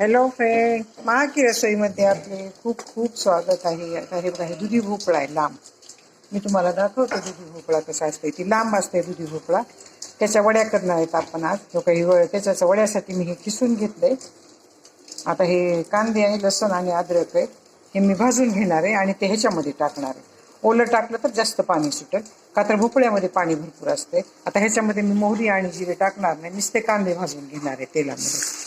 Hello friend महाकी रसोईमध्ये आपले खूप खूप स्वागत आहे. आता हे बघा हे दुधी भोपळा आहे लांब. मी तुम्हाला दाखवतो दुधी भोपळा कसा असते ती लांब असते दुधी भोपळा. त्याच्या वड्या करणार आहेत आपण आज. जो काही वळ त्याच्या वड्यासाठी मी हे किसून घेतलंय. आता हे कांदे आणि लसूण आणि अद्रक आहे. हे मी भाजून घेणार आहे आणि ते ह्याच्यामध्ये टाकणार आहे. ओलं टाकलं तर जास्त पाणी सुटेल. का तर भोपळ्यामध्ये पाणी भरपूर असते आता ह्याच्यामध्ये मी मोहरी आणि जिरे टाकणार नाही. नुसते कांदे भाजून घेणार आहे तेलामध्ये.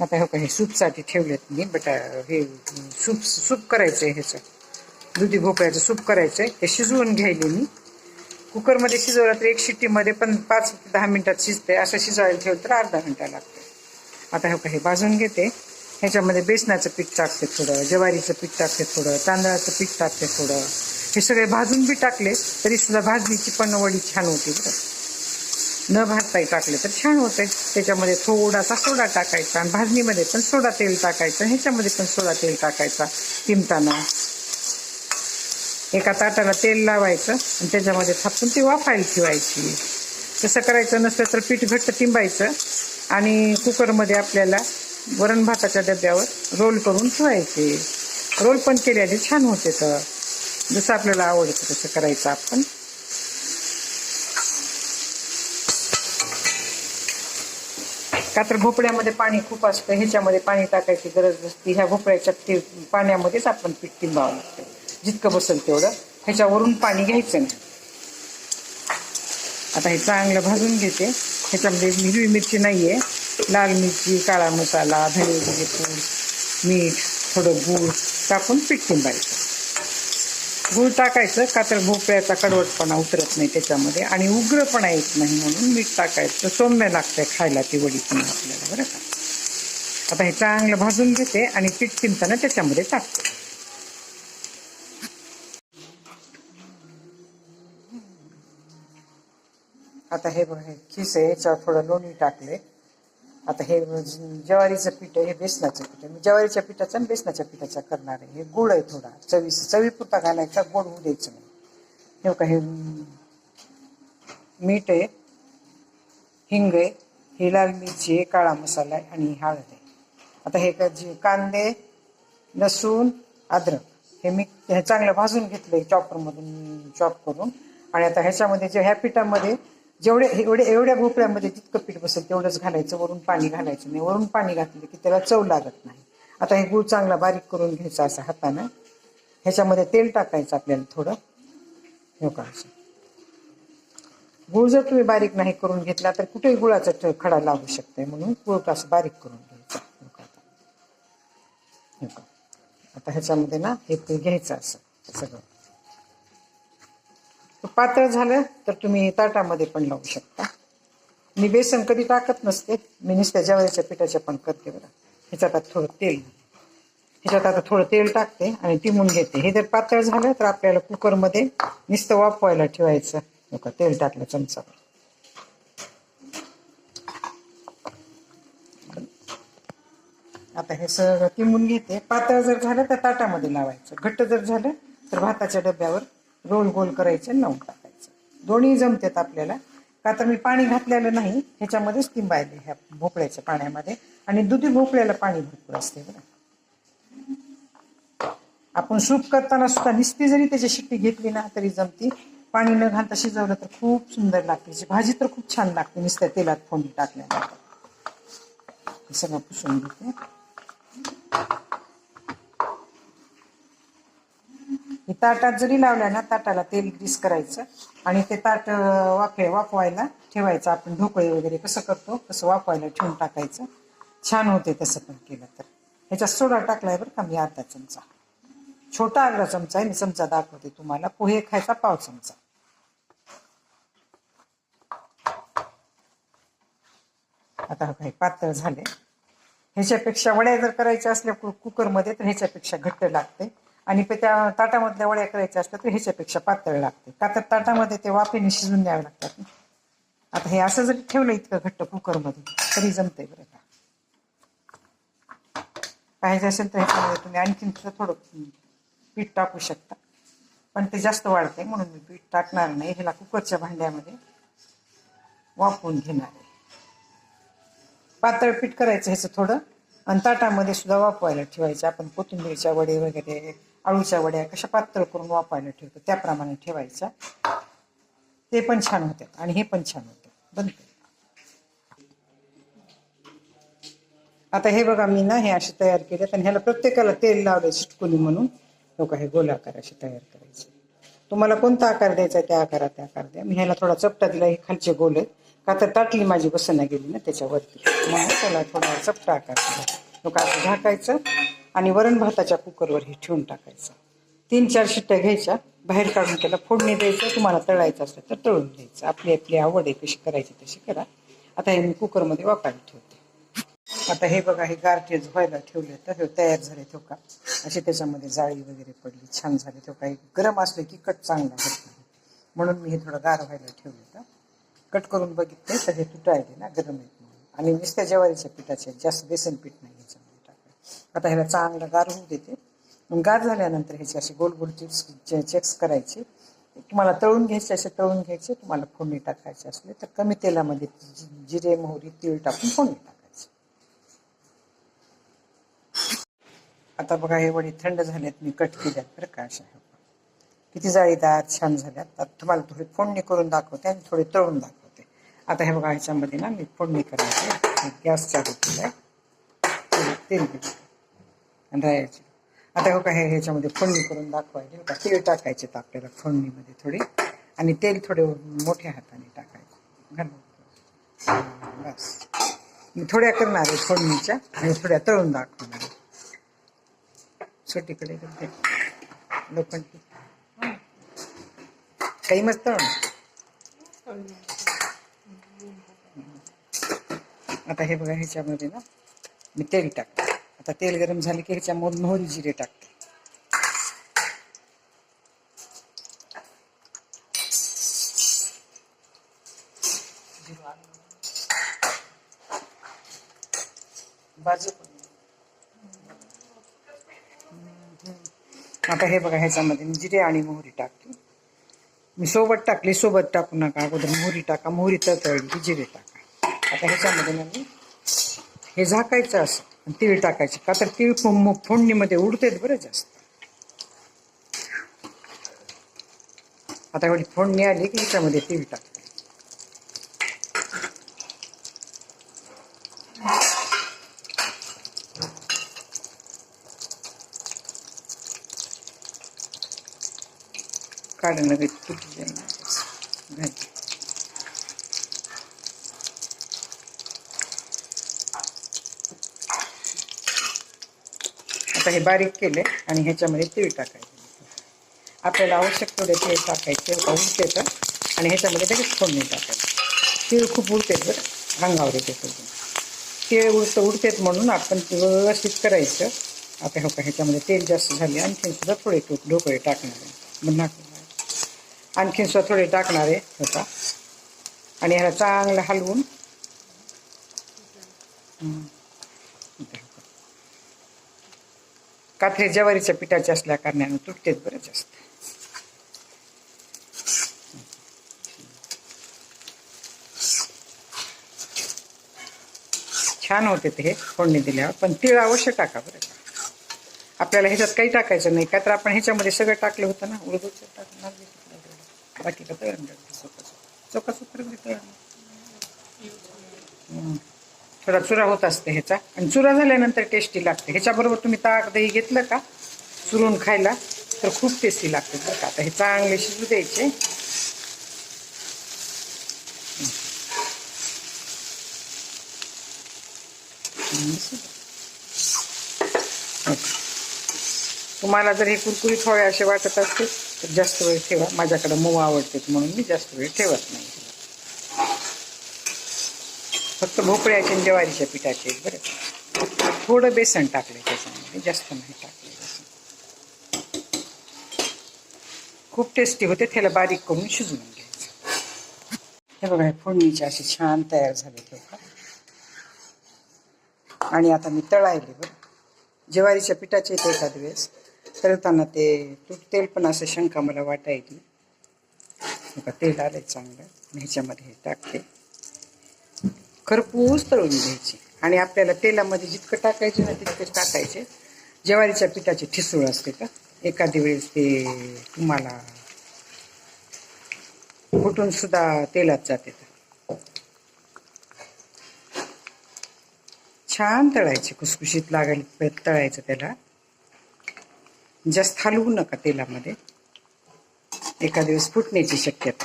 आता हे काही सूपसाठी ठेवलेत मी बटा हे सूप सूप करायचं आहे ह्याचं दुधी भोपळ्याचं सूप करायचं आहे ते शिजवून घ्यायले मी. कुकरमध्ये शिजवलं तर एक शिट्टीमध्ये पण पाच दहा मिनटात शिजते असं शिजवायला ठेवलं तर अर्धा घंटा लागते आता हे काही भाजून घेते. ह्याच्यामध्ये बेसनाचं पीठ टाकते थोडं ज्वारीचं पीठ टाकते थोडं तांदळाचं पीठ टाकते थोडं. हे सगळे भाजून बी टाकले तरी सुद्धा भाजणीची पण वडी छान होती बरं. न भाजताही टाकले तर छान होते त्याच्यामध्ये थोडासा सोडा टाकायचा आणि भाजणीमध्ये पण सोडा तेल टाकायचं ह्याच्यामध्ये पण सोडा तेल टाकायचा किमताना एका ताटाला तेल लावायचं आणि त्याच्यामध्ये थापून ती वाफायला ठेवायची. तसं करायचं नसलं तर पीठ घट्ट तिंबायचं आणि कुकरमध्ये आपल्याला वरण भाताच्या डब्यावर रोल करून ठेवायचे. रोल पण केल्याने छान होते तर. जसं आपल्याला आवडतं तसं करायचं आपण. का तर भोपळ्यामध्ये पाणी खूप असतं ह्याच्यामध्ये पाणी टाकायची गरज नसती. ह्या भोपळ्याच्या ते पाण्यामध्येच आपण पीठ तिंबावं लागतं. जितकं बसेल तेवढं. ह्याच्यावरून पाणी घ्यायचं नाही. आता हे चांगलं भाजून घेते. ह्याच्यामध्ये हिरवी मिरची नाही आहे लाल मिरची काळा मसाला धने जिरे पूड मीठ थोडं गूळ टाकून पीठ तिंबायचं गूळ टाकायचं का तर भोपळ्याचा कडवटपणा उतरत नाही त्याच्यामध्ये आणि उग्रपणा येत नाही म्हणून मीठ टाकायचं. सौम्य लागतंय खायला ती वडी पण आपल्याला बरं का? आता हे चांगलं भाजून घेते आणि पीठ चिंताना त्याच्यामध्ये टाकते. आता हे बघ हे खिस आहे याच्यावर थोडं लोणी टाकले आता हे ज्वारीचं पीठ आहे हे बेसनाचं पीठ आहे. मी ज्वारीच्या पिठाचं आणि बेसनाच्या पिठाचं करणार आहे. हे गुळ आहे थोडा. चवी चवीपुरता घालायचा गोड होऊ द्यायचं नाही. हे का हे मीठ आहे हिंग आहे ही लाल मिरची आहे काळा मसाला आहे आणि हळद आहे. आता हे का- जे कांदे लसूण अद्रक हे मी हे चांगलं भाजून घेतलंय चॉपरमधून चॉप करून. आणि आता ह्याच्यामध्ये जे ह्या पिठामध्ये जेवढे एवढे एवढ्या भोपळ्यामध्ये जितकं पीठ बसेल तेवढंच घालायचं वरून पाणी घालायचं नाही. वरून पाणी घातलं की त्याला चव लागत नाही. आता हे गूळ चांगला बारीक करून घ्यायचा असं हातानं. ह्याच्यामध्ये तेल टाकायचं आपल्याला थोडं. हे का असं. जर तुम्ही बारीक नाही करून घेतला तर कुठेही गुळाचा खडा लागू शकते म्हणून गुळ असं बारीक करून घ्यायचा. का आता. ह्याच्यामध्ये ना हे घ्यायचं असं. सगळं. पातळ झालं तर तुम्ही ताटामध्ये पण लावू शकता. मी बेसन कधी टाकत नसते. मी नुसत्या ज्वारीच्या पिठाच्या पण करते बरं ह्याच्यात आता थोडं तेल ह्याच्यात आता थोडं तेल टाकते आणि टिमून घेते. हे जर पातळ झालं तर आपल्याला कुकरमध्ये नुसतं वाफवायला ठेवायचं. हो तेल टाकलं चमचावर आता हे सगळं तिमून घेते. पातळ जर झालं तर ताटामध्ये लावायचं. घट्ट जर झालं तर भाताच्या डब्यावर रोल गोल करायचे नऊ टाकायचं. दोन्ही जमतात आपल्याला. का तर मी पाणी घातलेलं नाही ह्याच्यामध्येच तिंबायले ह्या भोपळ्याच्या पाण्यामध्ये. आणि दुधी भोपळ्याला पाणी भरपूर असते बरं. आपण सूप करताना सुद्धा निस्ती जरी त्याची शिट्टी घेतली ना तरी जमती. पाणी न घालता शिजवलं तर खूप सुंदर लागते. भाजी तर खूप छान लागते नुसत्या तेलात फोडणी टाकल्यानंतर. सगळं पुसून घेते. हे ताटात जरी लावल्या ना ताटाला तेल ग्रीस करायचं आणि ते ताट वाफे वाफवायला ठेवायचं. आपण ढोकळे वगैरे कसं करतो कसं वाफवायला ठेवून टाकायचं. छान होते तसं पण केलं तर. ह्याच्यात सोडा टाकलाय बरं का मी अर्धा चमचा. छोटा अर्धा चमचा आहे मी चमचा दाखवते तुम्हाला. पोहे खायचा पाव चमचा. आता काही पातळ झाले. ह्याच्यापेक्षा वड्या जर करायच्या असल्या कुकरमध्ये तर ह्याच्यापेक्षा घट्ट लागते. आणि पे त्या ताटामधल्या वड्या करायच्या असतात तर ह्याच्यापेक्षा पातळ लागते. का तर ताटामध्ये ते वाफेने शिजून द्यावे लागतात. आता हे असं जरी ठेवलं इतकं घट्ट कुकरमध्ये तरी जमतंय बरं का. पाहिजे असेल तर ह्याच्यामध्ये तुम्ही आणखीन थोडं थोडं पीठ टाकू शकता. पण ते जास्त वाढते म्हणून मी पीठ टाकणार नाही. ह्याला कुकरच्या भांड्यामध्ये वापरून घेणार आहे. पातळ पीठ करायचं ह्याचं थोडं आणि ताटामध्ये सुद्धा वापरायला ठेवायचं. आपण कोथिंबीरच्या वडे वगैरे आळूच्या वड्या कशा पातळ करून वापरायला ठेवतो त्याप्रमाणे ठेवायच्या ते पण छान होतात आणि हे पण छान होतं. बंद आता हे बघा मी ना हे असे तयार केले आणि ह्याला प्रत्येकाला तेल लावले चिटकुली म्हणून. लोक हे गोलाकार असे तयार करायचे. तुम्हाला कोणता आकार द्यायचा त्या आकारात त्या आकार द्या. मी ह्याला थोडा चपटा दिला हे खालचे गोल आहेत. का तर ताटली माझी बसना गेली ना त्याच्यावरती. म्हणून त्याला थोडा चपटा आकार दिला लोक असं झाकायचं. आणि वरण भाताच्या कुकरवर हे ठेवून टाकायचं. तीन चार शिट्ट्या घ्यायच्या. बाहेर काढून त्याला फोडणी द्यायचं. तुम्हाला तळायचं असलं तर तळून द्यायचं. आपली आपली आवड आहे कशी करायची तशी करा. आता हे मी कुकरमध्ये वापरायला ठेवते. आता हे बघा हे गारटेज व्हायला ठेवले तर हे तयार झाले ठेव का. असे त्याच्यामध्ये जाळी वगैरे पडली छान झाले तो का. हे गरम असले की कट चांगला होत नाही. म्हणून मी हे थोडं गार व्हायला ठेवलं तर कट करून बघितले तर हे तुटायले ना गरम आहेत म्हणून. आणि नुसत्या ज्वारीच्या पिठाचे जास्त बेसन पीठ नाही. आता ह्याला चांगलं गार होऊ देते. गार झाल्यानंतर ह्याची असे गोल गोल चिप्स चेक्स करायचे. तुम्हाला तळून घ्यायचे असे तळून घ्यायचे तुम्हाला फोडणी टाकायचे असले तर कमी तेलामध्ये जिरे मोहरी तीळ टाकून फोडणी टाकायची. आता बघा हे वडी थंड झाल्यात मी कट केल्यात बरं का अशा. किती जाळीदार छान झाल्यात. आता तुम्हाला थोडी फोडणी करून दाखवते आणि थोडी तळून दाखवते. आता हे बघा ह्याच्यामध्ये ना मी फोडणी करायची. गॅस चालू केलाय तेल आणि राहायचे. आता हो का हे ह्याच्यामध्ये फोडणी करून दाखवायचे का? तेल टाकायचे तर आपल्याला फोडणीमध्ये थोडी आणि तेल थोडे मोठ्या हाताने टाकायचे. घालून बस. मी थोड्या करणार आहे फोडणीच्या आणि थोड्या तळून दाखवणार आहे. छोटीकडे करते काही मस्त आता हे बघा ह्याच्यामध्ये ना मी तेल टाकते. आता तेल गरम झाले की ह्याच्यामध्ये मोहरी जिरे टाकते. बाजू आता हे बघा ह्याच्यामध्ये मी जिरे आणि मोहरी टाकते. मी सोबत टाकली सोबत टाकू नका. अगोदर मोहरी टाका मोहरी तळली की जिरे टाका. आता ह्याच्यामध्ये मी हे झाकायचं असं. तीळ टाकायचे. का तर तीळ फोडणीमध्ये उडतेत बरं जास्त. आता एवढी फोडणी आली की ह्याच्यामध्ये तीळ टाकते. काढणं लगेच आता हे बारीक केले आणि ह्याच्यामध्ये तीळ टाकायचे. आपल्याला आवश्यक थोडे तीळ टाकायचे का उडते तर आणि ह्याच्यामध्ये लगेच फोडणी टाकायची. तीळ खूप उडतेत बरं अंगावर येते सगळं तीळ उडतं उडतेत म्हणून आपण ते व्यवस्थित करायचं. आता हो का ह्याच्यामध्ये तेल जास्त झाले आणखीन सुद्धा थोडे टोक ढोकळे टाकणार आहे. आणखीन सुद्धा थोडे टाकणार आहे होता आणि ह्याला चांगलं हलवून हम्म. कात्रे ज्वारीच्या पिठाच्या असल्या कारणाने तुटतेच बरेच असते छान होते ते हे फोडणी दिल्यावर पण तीळ अवश्य टाका बरं. का आपल्याला ह्याच्यात काही टाकायचं नाही का तर आपण ह्याच्यामध्ये सगळं टाकलं होतं ना उडदूचं टाकणार बाकी तळण चोका चोका थोडा चुरा होत असते ह्याचा. आणि चुरा झाल्यानंतर टेस्टी लागते. ह्याच्याबरोबर तुम्ही ताक दही घेतलं का चुरून खायला तर खूप टेस्टी लागते बरं का. आता हे चांगले शिजू द्यायचे. तुम्हाला जर हे कुरकुरीत हवे असे वाटत असतील तर जास्त वेळ ठेवा. माझ्याकडे मऊ आवडते म्हणून मी जास्त वेळ ठेवत नाही. फक्त भोपळ्याचे आणि ज्वारीच्या पिठाचे आहेत बरं थोडं बेसन टाकलं त्याच्यामध्ये जास्त नाही टाकले बेसन. खूप टेस्टी होते त्याला बारीक करून शिजवून घ्यायचं. हे बघा हे फोडणीचे असे छान तयार झाले ते आणि आता मी तळायले बरं. ज्वारीच्या पिठाचे येते एखाद वेळेस. तळताना ते तूप तेल पण असं शंका मला वाटायची. तेल आलंय चांगलं. ह्याच्यामध्ये हे टाकते. खरपूस तळून घ्यायची. आणि आपल्याला तेलामध्ये जितकं टाकायचे ना तितके टाकायचे. ज्वारीच्या पिठाचे ठिसूळ असते का? एखादी वेळेस ते तुम्हाला फुटून सुद्धा तेलात जाते तर छान तळायचे खुसखुशीत लागायला तळायचं त्याला. जास्त हलवू नका तेलामध्ये. एका दिवस फुटण्याची शक्यता.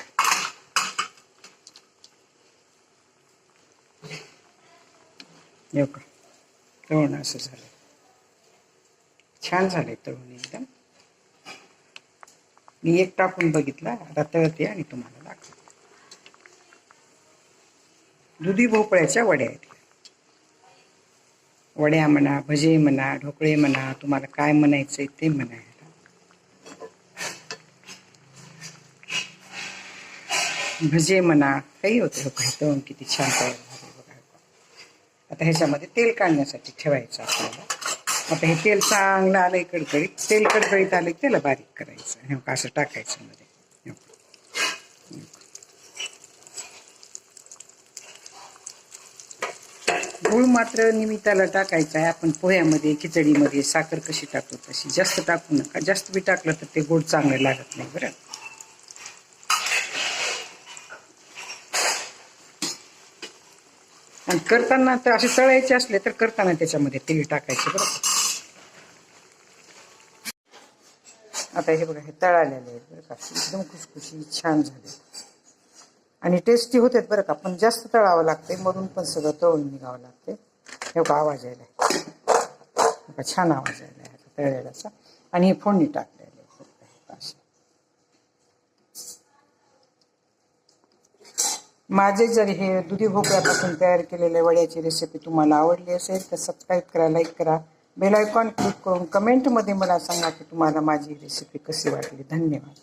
येऊ का तळून असं झालं. छान झालंय तळून एकदम. मी एक टाकून बघितला आता तळते आणि तुम्हाला दाखवते. दुधी भोपळ्याच्या वड्या आहेत. वड्या म्हणा भजे म्हणा ढोकळे म्हणा तुम्हाला काय म्हणायचंय ते म्हणायला. भजे म्हणा काही होते. हो काही तळून किती छान तयार आता ह्याच्यामध्ये तेल काढण्यासाठी ठेवायचं आपल्याला. आता हे तेल चांगलं आलंय कडकडीत तेल कडकडीत आलं की त्याला बारीक करायचं. हे असं टाकायचं मध्ये. गुळ मात्र निमित्ताला टाकायचा आहे. आपण पोह्यामध्ये खिचडीमध्ये साखर कशी टाकतो तशी. जास्त टाकू नका. जास्त बी टाकलं तर ते गोड चांगलं लागत नाही बरं. आणि करताना तर असे तळायचे असले तर करताना त्याच्यामध्ये तेल टाकायचे बरं आता हे बघा हे तळालेले आहेत बरं का? एकदम खुसखुशी छान झाले. आणि टेस्टी होतात बरं का? पण जास्त तळावं लागते मधून पण सगळं तळून निघावं लागते हे बघा आवाज यायला छान आवाज यायला आता तळलेलाचा. आणि हे फोडणी टाक आहे बघा, हे अशी. माझे जर हे दुधी भोपळ्यापासून तयार केलेल्या वड्याची रेसिपी तुम्हाला आवडली असेल तर सबस्क्राईब करा लाईक करा. बेल आयकॉन क्लिक करून कमेंटमध्ये मला सांगा की तुम्हाला माझी रेसिपी कशी वाटली. धन्यवाद.